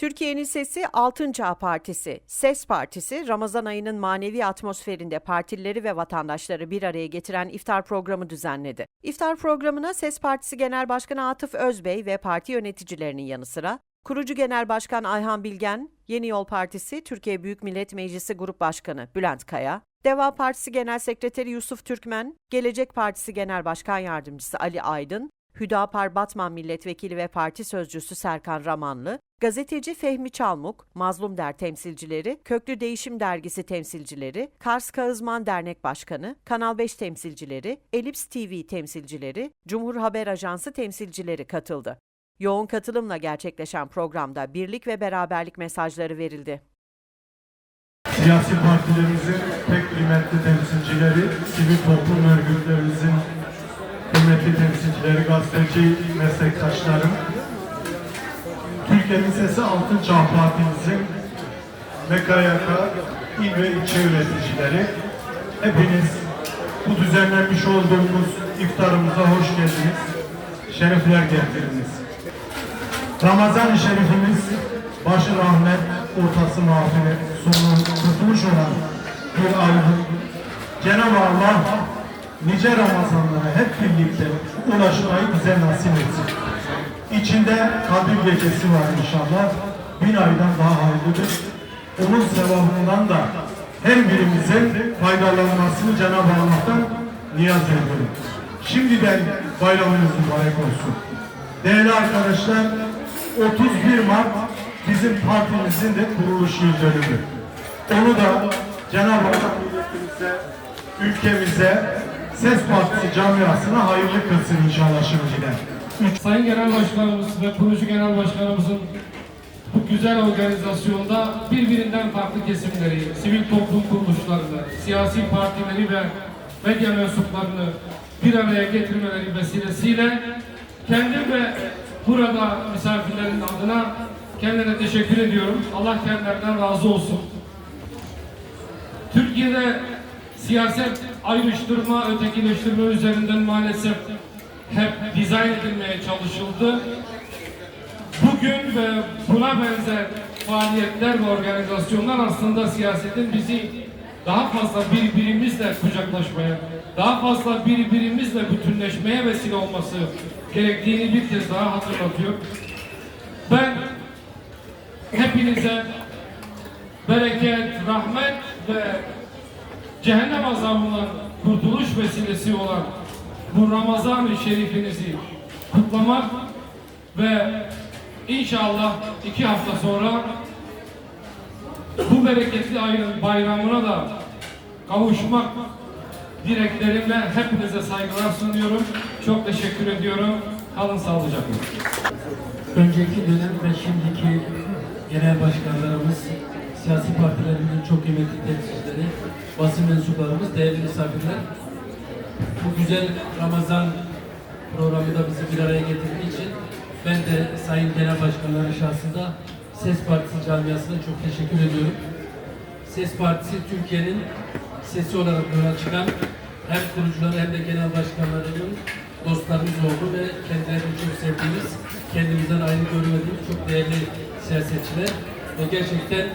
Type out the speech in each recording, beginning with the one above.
Türkiye'nin Sesi Altın Çağ Partisi, SES Partisi, Ramazan ayının manevi atmosferinde partilileri ve vatandaşları bir araya getiren iftar programı düzenledi. İftar programına SES Partisi Genel Başkanı Atıf Özbey ve parti yöneticilerinin yanı sıra Kurucu Genel Başkan Ayhan Bilgen, Yeni Yol Partisi Türkiye Büyük Millet Meclisi Grup Başkanı Bülent Kaya, Deva Partisi Genel Sekreteri Yusuf Türkmen, Gelecek Partisi Genel Başkan Yardımcısı Ali Aydın, Hüdapar Batman Milletvekili ve Parti Sözcüsü Serkan Ramanlı, gazeteci Fehmi Çalmuk, Mazlum Der temsilcileri, Köklü Değişim Dergisi temsilcileri, Kars Kağızman Dernek Başkanı, Kanal 5 temsilcileri, Elips TV temsilcileri, Cumhur Haber Ajansı temsilcileri katıldı. Yoğun katılımla gerçekleşen programda birlik ve beraberlik mesajları verildi. Siyasi partilerimizin pek kıymetli temsilcileri, sivil toplum örgütlerimizin kıymetli temsilcileri, gazeteci meslektaşlarım, Türkiye'nin Sesi Altın Çağ Partimizin MKYK il ve ilçe yöneticileri, hepiniz bu düzenlenmiş olduğumuz iftarımıza hoş geldiniz, şerefler getirdiniz. Ramazan-ı Şerifimiz başı rahmet, ortası mağfiret, sonu kurtuluş olan bir aydır. Cenab-ı Allah nice Ramazanlara hep birlikte ulaşmayı bize nasip etsin. İçinde Kadir gecesi var inşallah. Bin aydan daha hayırlıdır. Onun sevabından da her birimizin faydalanmasını Cenab-ı Allah'tan niyaz ediyorum. Şimdiden bayramınız mübarek olsun. Değerli arkadaşlar, 31 Mart bizim partimizin de kuruluş yıl dönümü. Onu da Cenab-ı Allah ülkemize, Ses Partisi camiasına hayırlı kılsın inşallah şimdiden. Sayın Genel Başkanımız ve kurucu Genel Başkanımızın bu güzel organizasyonda birbirinden farklı kesimleri, sivil toplum kuruluşlarını, siyasi partileri ve medya mensuplarını bir araya getirmeleri vesilesiyle kendim ve burada misafirlerin adına kendilerine teşekkür ediyorum. Allah kendilerinden razı olsun. Türkiye'de siyaset ayrıştırma, ötekileştirme üzerinden maalesef hep dizayn edilmeye çalışıldı. Bugün ve buna benzer faaliyetler ve organizasyonlar aslında siyasetin bizi daha fazla birbirimizle kucaklaşmaya, daha fazla birbirimizle bütünleşmeye vesile olması gerektiğini bir kez daha hatırlatıyor. Ben hepinize bereket, rahmet ve cehennem azabından kurtuluş vesilesi olan bu Ramazan-ı Şerifinizi kutlamak ve inşallah iki hafta sonra bu bereketli ayın bayramına da kavuşmak dileklerimle hepinize saygılar sunuyorum. Çok teşekkür ediyorum. Kalın sağlıcakla. önceki dönem ve şimdiki genel başkanlarımız, siyasi partilerimizin çok kıymetli temsilcileri, basın mensuplarımız, değerli misafirler, bu güzel Ramazan programı da bizi bir araya getirdiği için ben de Sayın Genel Başkanların şahsında SES Partisi camiasına çok teşekkür ediyorum. SES Partisi Türkiye'nin sesi olarak yola çıkan hem kurucuları hem de genel başkanlarının dostlarımız oldu ve kendilerini çok sevdiğimiz, kendimizden ayrı görmediğimiz çok değerli siyasetçiler ve gerçekten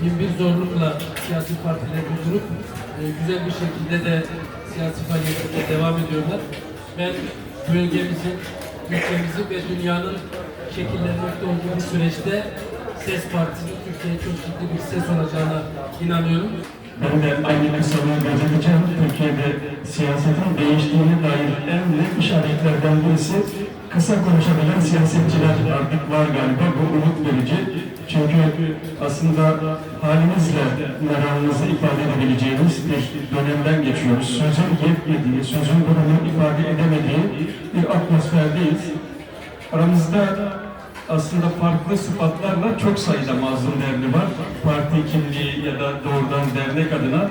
bin bir zorlukla siyasi partiler durdurup e, güzel bir şekilde de siyasi faaliyetlerine devam ediyorlar. Ben bölgemizin, ülkemizin ve dünyanın şekillenmekte olduğu bir süreçte SES Partisi'nin Türkiye'ye çok ciddi bir ses olacağına inanıyorum. Ben de aynı kısalığı belirteceğim. Türkiye'de siyasetin değiştiğine dair en net işaretlerden birisi kısa konuşabilen siyasetçiler artık var galiba. Çünkü aslında halimizle meramımızı ifade edebileceğimiz bir dönemden geçiyoruz. Sözün yetmediği, sözün durumu ifade edemediği bir atmosferdeyiz. Aramızda aslında farklı sıfatlarla çok sayıda mazlum derdi var. Parti kimliği ya da doğrudan dernek adına